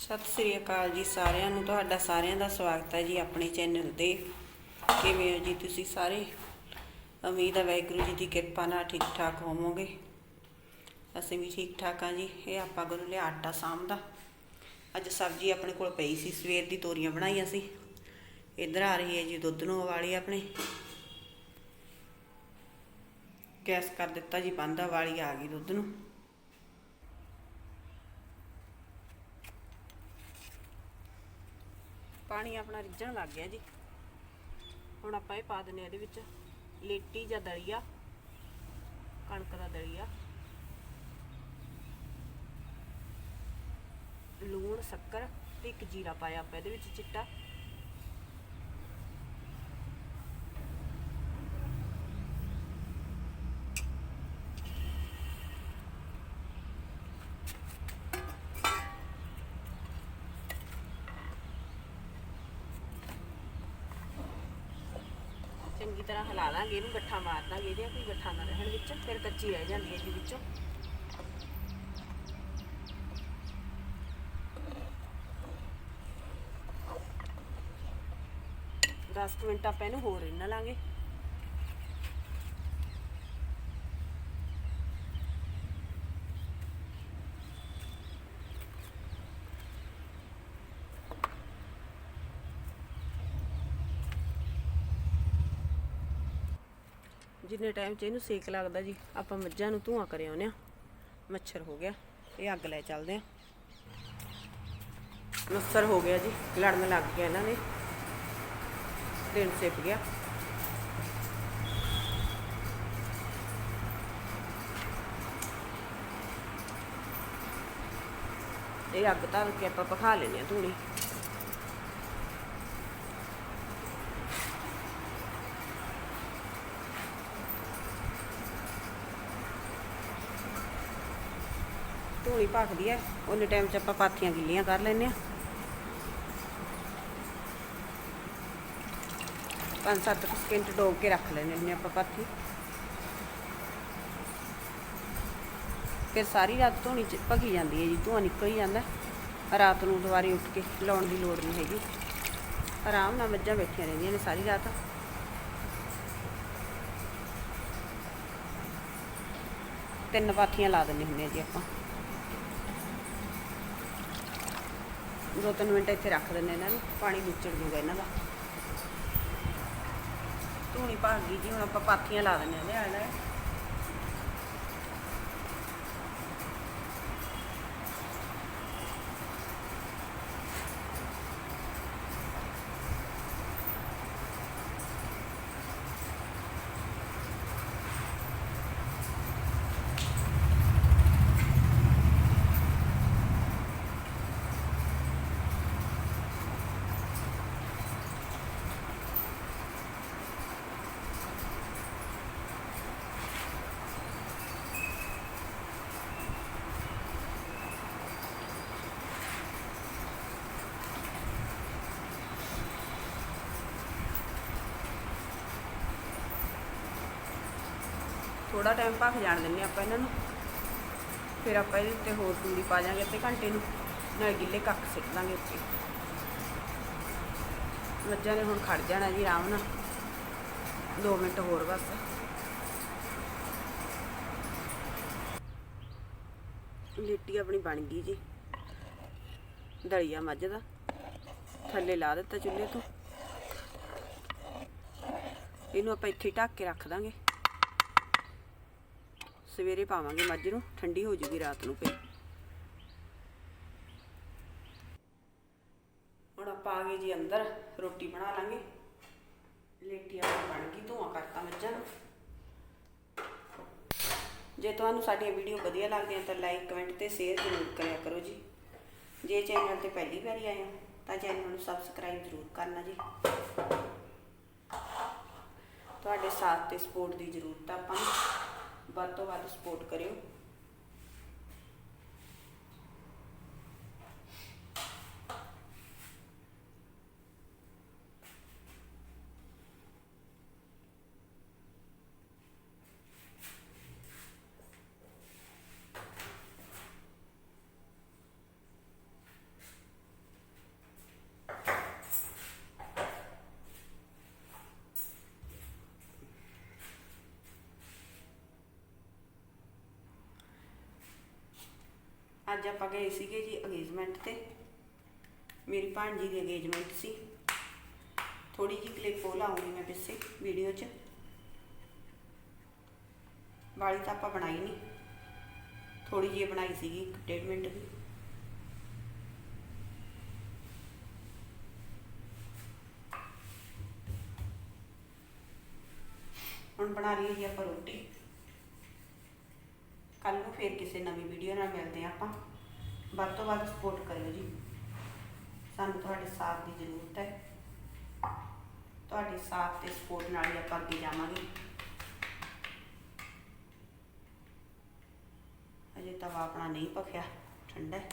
ਸਤਿ ਸ੍ਰੀ ਅਕਾਲ ਜੀ ਸਾਰਿਆਂ ਨੂੰ, ਤੁਹਾਡਾ ਸਾਰਿਆਂ ਦਾ ਸਵਾਗਤ ਹੈ ਜੀ ਆਪਣੇ ਚੈਨਲ ਤੇ। ਕਿਵੇਂ ਹੋ ਜੀ ਤੁਸੀਂ ਸਾਰੇ? ਉਮੀਦ ਹੈ ਵਾਹਿਗੁਰੂ ਜੀ ਦੀ ਕਿਰਪਾ ਨਾਲ ਠੀਕ ਠਾਕ ਹੋਵੋਗੇ। ਅਸੀਂ ਵੀ ਠੀਕ ਠਾਕ ਹਾਂ ਜੀ, ਇਹ ਆਪਾਂ ਗੁਰੂ ਲਿਆ ਆਟਾ ਸਾਂਭਦਾ। ਅੱਜ ਸਬਜ਼ੀ ਆਪਣੇ ਕੋਲ ਪਈ ਸੀ, ਸਵੇਰ ਦੀ ਤੋਰੀਆਂ ਬਣਾਈਆਂ ਸੀ। ਇੱਧਰ ਆ ਰਹੀ ਹੈ ਜੀ ਦੁੱਧ ਨੂੰ ਉਵਾਲੀ ਆਪਣੇ। ਗੈਸ ਕਰ ਦਿੱਤਾ ਜੀ, ਬੰਦ ਵਾਲੀ ਆ ਗਈ ਦੁੱਧ ਨੂੰ। ਪਾਣੀ ਆਪਣਾ ਰਿੱਝਣ ਲੱਗ ਗਿਆ ਜੀ। ਹੁਣ ਆਪਾਂ ਇਹ ਪਾ ਦਿੰਨੇ ਆ ਇਹਦੇ ਵਿੱਚ ਲੇਟੀ ਜਾਂ ਦਲੀਆ, ਕਣਕ ਦਾ ਦਲੀਆ, ਲੂਣ, ਸ਼ੱਕਰ ਤੇ ਇੱਕ ਜੀਰਾ ਪਾਇਆ ਆਪਾਂ ਇਹਦੇ ਵਿੱਚ ਚਿੱਟਾ। ਚੰਗੀ ਤਰ੍ਹਾਂ ਹਿਲਾ ਲਾਂਗੇ, ਇਹਨੂੰ ਗੱਠਾ ਮਾਰ ਦਾਂਗੇ ਇਹਦੇ ਕੋਈ ਗੱਠਾ ਨਾ ਰਹਿਣ ਵਿੱਚ, ਫਿਰ ਕੱਚੀ ਰਹਿ ਜਾਂਦੀ ਹੈ ਜੀ ਵਿੱਚੋਂ। ਦਸ ਮਿੰਟ ਆਪਾਂ ਇਹਨੂੰ ਹੋਰ ਰਿੰਨ ਲਾਂਗੇ। ਜਿੰਨੇ ਟਾਈਮ 'ਚ ਇਹਨੂੰ ਸੇਕ ਲੱਗਦਾ ਜੀ, ਆਪਾਂ ਮੱਝਾਂ ਨੂੰ ਧੂਆਂ ਕਰਿਆ ਆਉਂਦੇ ਆ ਮੱਛਰ ਹੋ ਗਿਆ, ਇਹ ਅੱਗ ਲੈ ਚੱਲਦੇ ਆ। ਮੱਛਰ ਹੋ ਗਿਆ ਜੀ, ਲੜਨ ਲੱਗ ਗਿਆ ਇਹਨਾਂ ਨੇ ਦਿਨ ਸਿਪ ਗਿਆ। ਇਹ ਅੱਗ ਤਾਂ ਕੇ ਆਪਾਂ ਪਖਾ ਲੈਨੇ ਆ ਧੂਣੀ। ਧੂਣੀ ਭਖਦੀ ਐ ਉਹਨੇ ਟਾਈਮ 'ਚ ਆਪਾਂ ਪਾਥੀਆਂ ਗਿੱਲੀਆਂ ਕਰ ਲੈਨੇ ਆ। ਪੰਜ ਸੱਤ ਸਕਿੰਟ ਡੋਬ ਕੇ ਰੱਖ ਲੈਨੇ ਹੁੰਦੇ ਆਪਾਂ ਪਾਥੀ। ਫਿਰ ਸਾਰੀ ਰਾਤ ਧੂਣੀ ਚ ਭਗੀ ਜਾਂਦੀ ਹੈ ਜੀ, ਧੂਆਂ ਨਿਕਲ ਹੀ ਜਾਂਦਾ। ਰਾਤ ਨੂੰ ਦੁਬਾਰੇ ਉੱਠ ਕੇ ਲਾਉਣ ਦੀ ਲੋੜ ਨਹੀਂ ਹੈਗੀ। ਆਰਾਮ ਨਾਲ ਮੱਝਾਂ ਬੈਠੀਆਂ ਰਹਿੰਦੀਆਂ ਨੇ ਸਾਰੀ ਰਾਤ। ਤਿੰਨ ਪਾਥੀਆਂ ਲਾ ਦਿੰਦੇ ਹੁੰਦੇ ਆ ਜੀ ਆਪਾਂ। ਦੋ ਤਿੰਨ ਮਿੰਟ ਇੱਥੇ ਰੱਖ ਦਿੰਦੇ ਇਹਨਾਂ ਨੂੰ, ਪਾਣੀ ਵਿਚੜ ਜੂਗਾ ਇਹਨਾਂ ਦਾ। ਧੂਣੀ ਭਾਗ ਗਈ ਜੀ, ਹੁਣ ਆਪਾਂ ਪਾਥੀਆਂ ਲਾ ਦਿੰਦੇ ਆ ਇਹਦੇ ਆਲੇ ਥੋੜਾ ਟਾਈਮ ਭਖ ਜਾਣ ਦਿੰਦੇ ਆਪਾਂ ਇਹਨਾਂ ਨੂੰ। ਫਿਰ ਆਪਾਂ ਇਹਦੇ ਉੱਤੇ ਹੋਰ ਤੂੜੀ ਪਾ ਜਾਾਂਗੇ ਅੱਧੇ ਘੰਟੇ ਨੂੰ। ਨਾਲ ਗਿੱਲੇ ਕੱਖ ਸਿੱਟ ਦਾਂਗੇ ਉੱਤੇ। ਮੱਝਾਂ ਨੇ ਹੁਣ ਖੜ ਜਾਣਾ ਜੀ ਆਰਾਮ ਨਾਲ। 2 ਮਿੰਟ ਹੋਰ ਬਸ। ਲਿੱਟੀ ਆਪਣੀ ਬਣ ਗਈ ਜੀ। ਦਲੀਆ ਮੱਝ ਦਾ। ਥੱਲੇ ਲਾ ਦਿੱਤਾ ਚੁੱਲ੍ਹੇ ਤੋਂ। ਇਹਨੂੰ ਆਪਾਂ ਇੱਥੇ ਢੱਕ ਕੇ ਰੱਖ ਦਾਂਗੇ ਸਵੇਰੇ ਪਾਵਾਂਗੇ ਮੱਝ ਨੂੰ, ਠੰਡੀ ਹੋ ਜੂਗੀ ਰਾਤ ਨੂੰ ਫਿਰ। ਹੁਣ ਆਪਾਂ ਆ ਗਏ ਜੀ ਅੰਦਰ, ਰੋਟੀ ਬਣਾ ਲਾਂਗੇ। ਲੇਟੀ ਬਣ ਗਈ, ਧੂਆਂ ਕਰਤਾ ਮੱਝਾਂ ਨੂੰ। ਜੇ ਤੁਹਾਨੂੰ ਸਾਡੀਆਂ ਵੀਡੀਓ ਵਧੀਆ ਲੱਗਦੀਆਂ ਤਾਂ ਲਾਈਕ ਕਮੈਂਟ ਤੇ ਸ਼ੇਅਰ ਜ਼ਰੂਰ ਕਰਿਆ ਕਰੋ ਜੀ। ਜੇ ਚੈਨਲ ਤੇ ਪਹਿਲੀ ਵਾਰੀ ਆਏ ਹੋ, ਤਾਂ ਚੈਨਲ ਨੂੰ ਸਬਸਕ੍ਰਾਈਬ ਜ਼ਰੂਰ ਕਰਨਾ ਜੀ। ਤੁਹਾਡੇ ਸਾਥ ਤੇ ਸਪੋਰਟ ਦੀ ਜ਼ਰੂਰਤ ਆ ਆਪਾਂ ਨੂੰ। ਵੱਧ ਤੋਂ ਵੱਧ ਸਪੋਰਟ ਕਰਿਓ। ਅੱਜ ਆਪਾਂ ਗਏ ਸੀਗੇ ਜੀ ਅੰਗੇਜ਼ਮੈਂਟ ਤੇ। ਮੇਰੀ ਭਾਣਜੀ ਦੀ ਅੰਗੇਜ਼ਮੈਂਟ ਸੀ। ਥੋੜੀ ਜਿਹੀ ਕਲਿੱਪ ਉਹ ਲਾਉਂਗੀ ਮੈਂ ਪਿੱਛੇ ਵੀਡੀਓ 'ਚ। ਵਾਲੀ ਤਾਂ ਆਪਾਂ ਬਣਾਈ ਨਹੀਂ ਥੋੜੀ ਜਿਹੀ ਬਣਾਈ ਸੀਗੀ ਇੱਕ ਡੇਢ ਮਿੰਟ ਦੀ। ਹੁਣ ਬਣਾ ਲਈਏ ਜੀ ਆਪਾਂ ਰੋਟੀ। ਫਿਰ ਕਿਸੇ ਨਵੀਂ ਵੀਡੀਓ ਨਾਲ ਮਿਲਦੇ ਹਾਂ ਆਪਾਂ। ਵੱਧ ਤੋਂ ਵੱਧ ਸਪੋਰਟ ਕਰਿਓ ਜੀ। ਸਾਨੂੰ ਤੁਹਾਡੇ ਸਾਥ ਦੀ ਜ਼ਰੂਰਤ ਹੈ। ਤੁਹਾਡੇ ਸਾਥ ਤੇ ਸਪੋਰਟ ਨਾਲ ਹੀ ਆਪਾਂ ਅੱਗੇ ਜਾਵਾਂਗੇ। ਅਜੇ ਤਵਾ ਆਪਣਾ ਨਹੀਂ ਪੱਕਿਆ, ਠੰਡਾ ਹੈ।